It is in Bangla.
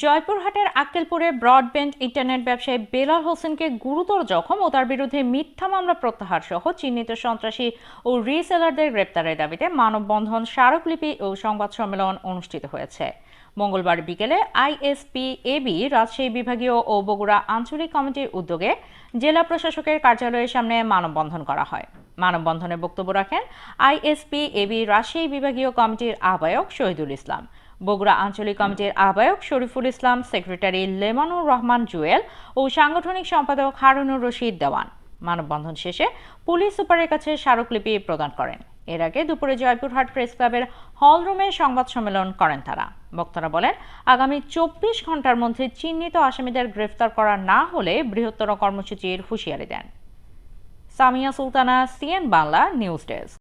জয়পুরহাটের আক্কেলপুরে ব্রডব্যান্ড ইন্টারনেট ব্যবসায়ী বেলাল হোসেনকে গুরুতর জখম ও তার বিরুদ্ধে মিথ্যা মামলা প্রত্যাহার সহ চিহ্নিত সন্ত্রাসী ও রিসেলারদের গ্রেপ্তারের দাবিতে মানববন্ধন স্মারকলিপি ও সংবাদ সম্মেলন অনুষ্ঠিত হয়েছে। মঙ্গলবার বিকেলে আইএসপি এবি রাজশাহী বিভাগীয় ও বগুড়া আঞ্চলিক কমিটির উদ্যোগে জেলা প্রশাসকের কার্যালয়ের সামনে মানববন্ধন করা হয়। মানববন্ধনে বক্তব্য রাখেন আইএসপি এবি রাজশাহী বিভাগীয় কমিটির আহ্বায়ক শহীদুল ইসলাম। বগুড়া আঞ্চলিক কমিটির আহ্বায়ক শরীফুল ইসলাম, সেক্রেটারি লেমানুর রহমান জুয়েল ও সাংগঠনিক সম্পাদক হারুনুর রশিদ দেওয়ান। মানববন্ধন শেষে পুলিশ সুপারের কাছে স্মারকলিপি প্রদান করেন। এর আগে দুপুরে জয়পুরহাট প্রেস ক্লাবের হলরুমে সংবাদ সম্মেলন করেন তারা। বক্তারা বলেন, আগামী চব্বিশ ঘণ্টার মধ্যে চিহ্নিত আসামিদের গ্রেফতার করা না হলে বৃহত্তর কর্মসূচির হুঁশিয়ারি দেন। Samia Sultana, CN Bangla, news desk.